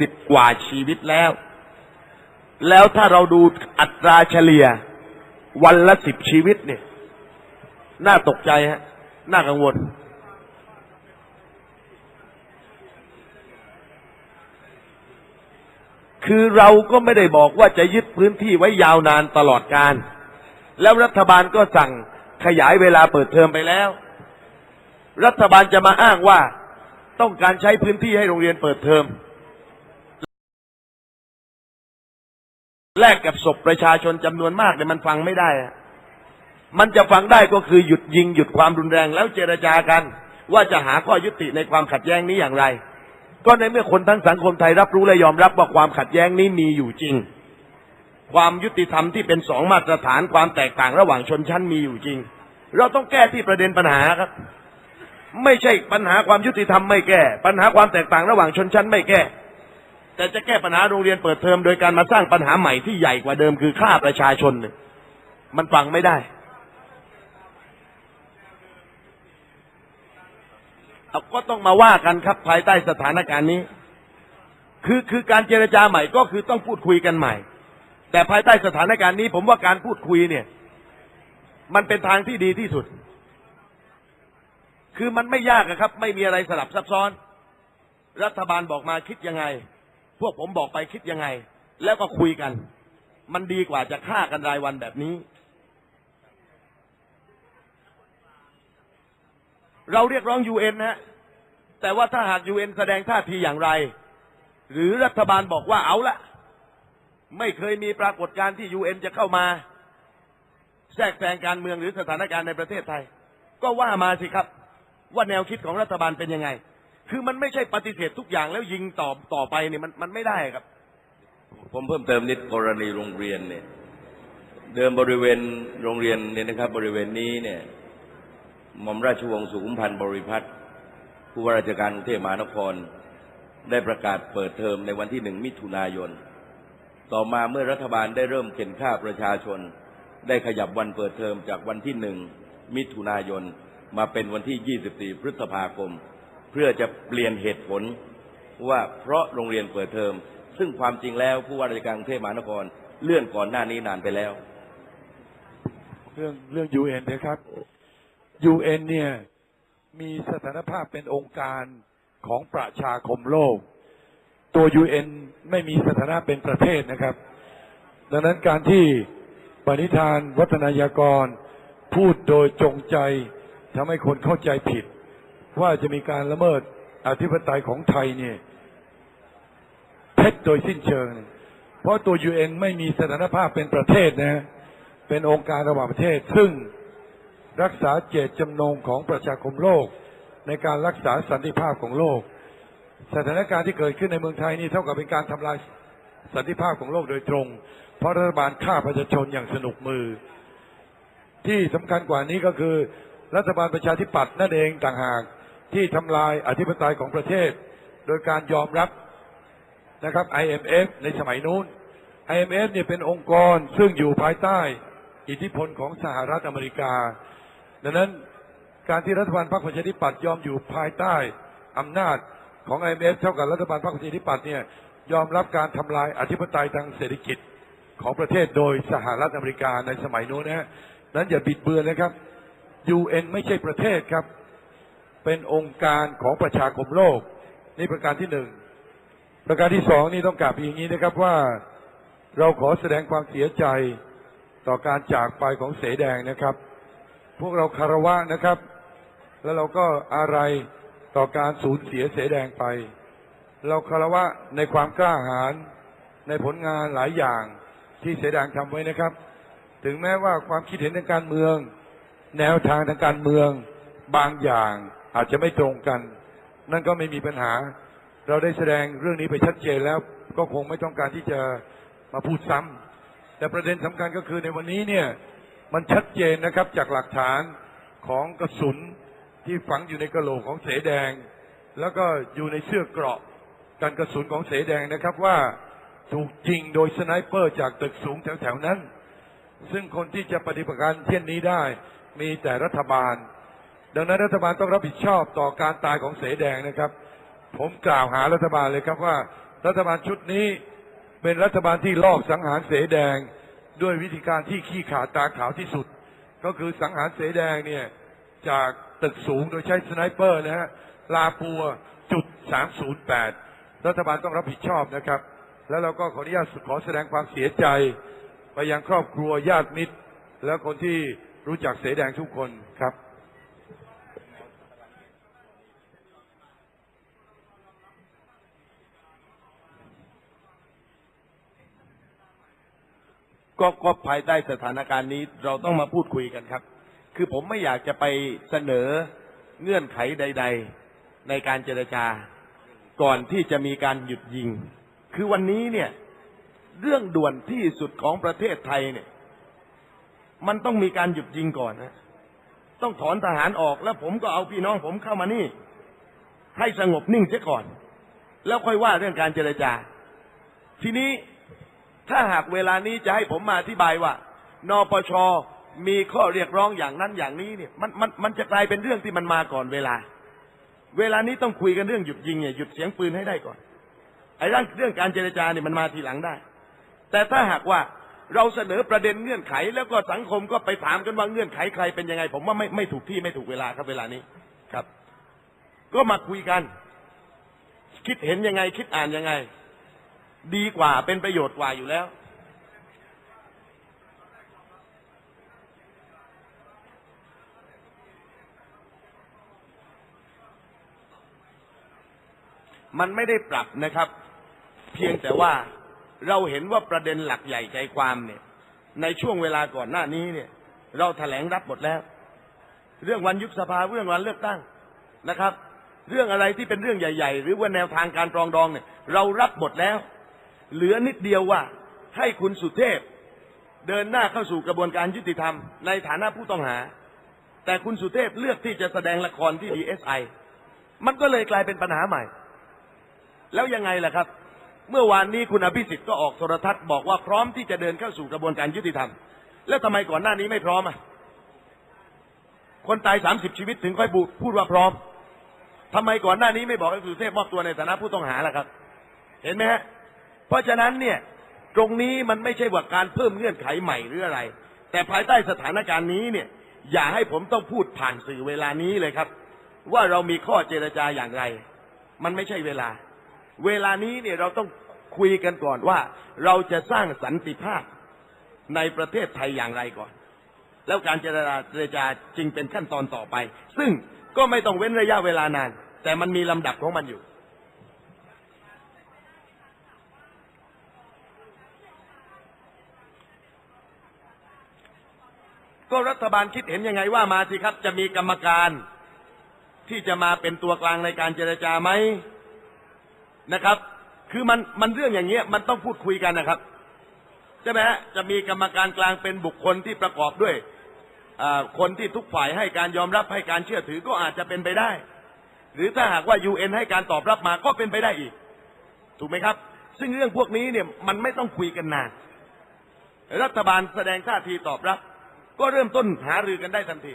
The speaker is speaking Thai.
สิบกว่าชีวิตแล้ว แล้วถ้าเราดูอัตราเฉลี่ย วันละสิบชีวิตเนี่ย น่าตกใจฮะ น่ากังวล คือเราก็ไม่ได้บอกว่าจะยึดพื้นที่ไว้ยาวนานตลอดการ แล้วรัฐบาลก็สั่งขยายเวลาเปิดเทอมไปแล้ว รัฐบาลจะมาอ้างว่าต้องการใช้พื้นที่ให้โรงเรียนเปิดเทอม แลกกับศพประชาชนจำนวนมากเนี่ยมันฟังไม่ได้มันจะฟังได้ก็คือหยุดยิงหยุดความรุนแรงแล้วเจรจากัน ว่าจะหาข้อยุติในความขัดแย้งนี้อย่างไร ก็ในเมื่อคนทั้งสังคมไทยรับรู้และยอมรับว่าความขัดแย้งนี้มีอยู่จริง ความยุติธรรมที่เป็นสองมาตรฐานความแตกต่างระหว่างชนชั้นมีอยู่จริง เราต้องแก้ที่ประเด็นปัญหาครับ ไม่ใช่ปัญหาความยุติธรรมไม่แก้ ปัญหาความแตกต่างระหว่างชนชั้นไม่แก้ แต่จะแก้ปัญหาโรงเรียนเปิดเทอมโดยการมาสร้างปัญหาใหม่ที่ใหญ่กว่าเดิมคือฆ่าประชาชนเนี่ยมันฟังไม่ได้เอาก็ต้องมาว่ากันครับภายใต้สถานการณ์นี้ คือคือการเจรจาใหม่ก็คือต้องพูดคุยกันใหม่ แต่ภายใต้สถานการณ์นี้ ผมว่าการพูดคุยเนี่ย มันเป็นทางที่ดีที่สุด คือมันไม่ยากครับ ไม่มีอะไรสลับซับซ้อน รัฐบาลบอกมาคิดยังไง พวกผมบอกไปคิดยังไง แล้วก็คุยกัน มันดีกว่าจะฆ่ากันรายวันแบบนี้ เราเรียกร้องยูเอ็นนะฮะแต่ว่าถ้าหากยูเอ็นแสดงท่าทีอย่างไร หรือรัฐบาลบอกว่าเอาละไม่เคยมีปรากฏการณ์ที่ยูเอ็นจะเข้ามา แทรกแซงการเมืองหรือสถานการณ์ในประเทศไทย ก็ว่ามาสิครับ ว่าแนวคิดของรัฐบาลเป็นยังไง คือมันไม่ใช่ปฏิเสธทุกอย่างแล้วยิงต่อต่อไปเนี่ยมันมันไม่ได้ครับ ผมเพิ่มเติมนิดกรณีโรงเรียนเนี่ย เดิมบริเวณโรงเรียนเนี่ยนะครับ บริเวณนี้เนี่ยหม่อมราชวงศ์สุขุมพันธ์บริพัตรผู้ว่าราชการกรุงเทพมหานคร ได้ประกาศเปิดเทอมในวันที่หนึ่งมิถุนายน ต่อมาเมื่อรัฐบาลได้เริ่มเข็นฆ่าประชาชน ได้ขยับวันเปิดเทอมจากวันที่หนึ่งมิถุนายน มาเป็นวันที่ 24 พฤษภาคม เพื่อจะเปลี่ยนเหตุผลว่าเพราะโรงเรียนเปิดเทอม ซึ่งความจริงแล้วผู้ว่าราชการกรุงเทพมหานครเลื่อนก่อนหน้านี้นานไปแล้ว เรื่องเรื่อง UN นนะครับ UN เอ็นเนี่ยมีสถานภาพเป็นองค์การของประชาคมโลก ตัว UN ไม่มีสถานะเป็นประเทศนะครับ ดังนั้นการที่ปณิธานวัฒนายากรพูดโดยจงใจทำให้คนเข้าใจผิด ว่าจะมีการละเมิดอธิปไตยของไทยเนี่ยเท็จโดยสิ้นเชิง เพราะตัว UN ไม่มีสถานภาพเป็นประเทศนะ เป็นองค์การระหว่างประเทศ ซึ่งรักษาเจตจำนงของประชาคมโลก ในการรักษาสันติภาพของโลก สถานการณ์ที่เกิดขึ้นในเมืองไทยนี่เท่ากับเป็นการทำลายสันติภาพของโลกโดยตรง เพราะรัฐบาลฆ่าประชาชนอย่างสนุกมือ ที่สำคัญกว่านี้ก็คือ รัฐบาลประชาธิปัตย์นั่นเองต่างหาก ที่ทำลายอธิปไตยของประเทศ โดยการยอมรับนะครับ IMF ในสมัยนู้น IMF เนี่ยเป็นองค์กรซึ่งอยู่ภายใต้ อิทธิพลของสหรัฐอเมริกา ดังนั้นการที่รัฐบาลพรรคประชาธิปัตย์ยอมอยู่ภายใต้อำนาจของ IMF เท่ากับรัฐบาลพรรคประชาธิปัตย์เนี่ยยอมรับการทำลายอธิปไตยทางเศรษฐกิจของประเทศโดยสหรัฐอเมริกาในสมัยนู้นนะฮะนั้นอย่าบิดเบือนนะครับ UN ไม่ใช่ประเทศครับ เป็นองค์การของประชาคมโลก นี่ประการที่หนึ่งประการที่สองนี่ต้องกลับอย่างนี้นะครับว่าเราขอแสดงความเสียใจต่อการจากไปของเสแดงนะครับ พวกเราคารวะนะครับ แล้วเราก็อะไรต่อการสูญเสียเสแดงไป เราคารวะในความกล้าหาญในผลงานหลายอย่างที่เสแดงทำไว้นะครับ ถึงแม้ว่าความคิดเห็นทางการเมือง แนวทางทางการเมืองบางอย่าง อาจจะไม่ตรงกัน นั่นก็ไม่มีปัญหา เราได้แสดงเรื่องนี้ไปชัดเจนแล้วก็คงไม่ต้องการที่จะมาพูดซ้ำแต่ประเด็นสำคัญก็คือในวันนี้เนี่ยมันชัดเจนนะครับจากหลักฐานของกระสุนที่ฝังอยู่ในกระโหลกของเสแดง แล้วก็อยู่ในเสื้อเกราะกันกระสุนของเสแดงนะครับว่าถูกยิงโดยสไนเปอร์จากตึกสูงแถวๆนั้น ซึ่งคนที่จะปฏิบัติการเช่นนี้ได้มีแต่รัฐบาล ดังนั้นรัฐบาลต้องรับผิดชอบต่อการตายของเสแดงนะครับ ผมกล่าวหารัฐบาลเลยครับว่า รัฐบาลชุดนี้เป็นรัฐบาลที่ลอบสังหารเสแดงด้วยวิธีการที่ขี้ขาดตาขาวที่สุด ก็คือสังหารเสแดงเนี่ยจากตึกสูงโดยใช้สไนเปอร์นะฮะลาปัวจุด308รัฐบาลต้องรับผิดชอบนะครับ แล้วเราก็ขออนุญาตขอแสดงความเสียใจ ไปยังครอบครัวญาติมิตร และคนที่รู้จักเสแดงทุกคนครับ ก็ก็ภายใต้สถานการณ์นี้เราต้องมาพูดคุยกันครับ คือผมไม่อยากจะไปเสนอเงื่อนไขใด ๆ ในการเจรจาก่อนที่จะมีการหยุดยิง คือวันนี้เนี่ย เรื่องด่วนที่สุดของประเทศไทยเนี่ย มันต้องมีการหยุดยิงก่อนนะต้องถอนทหารออกแล้วผมก็เอาพี่น้องผมเข้ามานี่ ให้สงบนิ่งเสียก่อน แล้วค่อยว่าเรื่องการเจรจา ทีนี้ ถ้าหากเวลานี้จะให้ผมมาอธิบายว่านปชมีข้อเรียกร้องอย่างนั้นอย่างนี้เนี่ยมันมันมันจะกลายเป็นเรื่องที่มันมาก่อนเวลา เวลานี้ต้องคุยกันเรื่องหยุดยิงเนี่ยหยุดเสียงปืนให้ได้ก่อนไอ้เรื่องเรื่องการเจรจาเนี่ยมันมาทีหลังได้ แต่ถ้าหากว่าเราเสนอประเด็นเงื่อนไข แล้วก็สังคมก็ไปถามกันว่าเงื่อนไขใครเป็นยังไง ผมว่าไม่ไม่ถูกที่ไม่ถูกเวลาครับเวลานี้ครับ ก็มาคุยกัน คิดเห็นยังไง คิดอ่านยังไง ดีกว่าเป็นประโยชน์กว่าอยู่แล้ว มันไม่ได้ปรับนะครับ เพียงแต่ว่าเราเห็นว่าประเด็นหลักใหญ่ใจความเนี่ย ในช่วงเวลาก่อนหน้านี้เนี่ย เราแถลงรับหมดแล้ว เรื่องวันยุบสภาเรื่องวันเลือกตั้งนะครับ เรื่องอะไรที่เป็นเรื่องใหญ่ ๆ หรือว่าแนวทางการปรองดองเนี่ย เรารับหมดแล้ว เหลือนิดเดียวว่าให้คุณสุเทพ เดินหน้าเข้าสู่กระบวนการยุติธรรมในฐานะผู้ต้องหา แต่คุณสุเทพเลือกที่จะแสดงละครที่ดีเอสไอมันก็เลยกลายเป็นปัญหาใหม่ แล้วยังไงล่ะครับ เมื่อวานนี้คุณอภิสิทธิ์ก็ออกโทรทัศน์บอกว่าพร้อมที่จะเดินเข้าสู่กระบวนการยุติธรรม แล้วทำไมก่อนหน้านี้ไม่พร้อมอะคนตายสามสิบชีวิตถึงค่อยพูดว่าพร้อมทำไมก่อนหน้านี้ไม่บอกให้คุณสุเทพมอบตัวในฐานะผู้ต้องหาล่ะครับ เห็นไหมฮะ เพราะฉะนั้นเนี่ยตรงนี้มันไม่ใช่ว่าการเพิ่มเงื่อนไขใหม่หรืออะไร แต่ภายใต้สถานการณ์นี้เนี่ยอย่าให้ผมต้องพูดผ่านสื่อเวลานี้เลยครับ ว่าเรามีข้อเจรจาอย่างไร มันไม่ใช่เวลา เวลานี้เนี่ยเราต้องคุยกันก่อนว่า เราจะสร้างสันติภาพในประเทศไทยอย่างไรก่อน แล้วการเจรจาเจรจาจึงเป็นขั้นตอนต่อไป ซึ่งก็ไม่ต้องเว้นระยะเวลานาน แต่มันมีลำดับของมันอยู่ ก็รัฐบาลคิดเห็นยังไงว่ามาสิครับ จะมีกรรมการที่จะมาเป็นตัวกลางในการเจรจาไหมนะครับ คือมันมันเรื่องอย่างเงี้ยมันต้องพูดคุยกันนะครับใช่ไหมฮะจะมีกรรมการกลางเป็นบุคคลที่ประกอบด้วยคนที่ทุกฝ่ายให้การยอมรับให้การเชื่อถือก็อาจจะเป็นไปได้ หรือถ้าหากว่ายูเอ็นให้การตอบรับมาก็เป็นไปได้อีก ถูกไหมครับ ซึ่งเรื่องพวกนี้เนี่ยมันไม่ต้องคุยกันนาน รัฐบาลแสดงท่าทีตอบรับ ก็เริ่มต้นหารือกันได้ทันที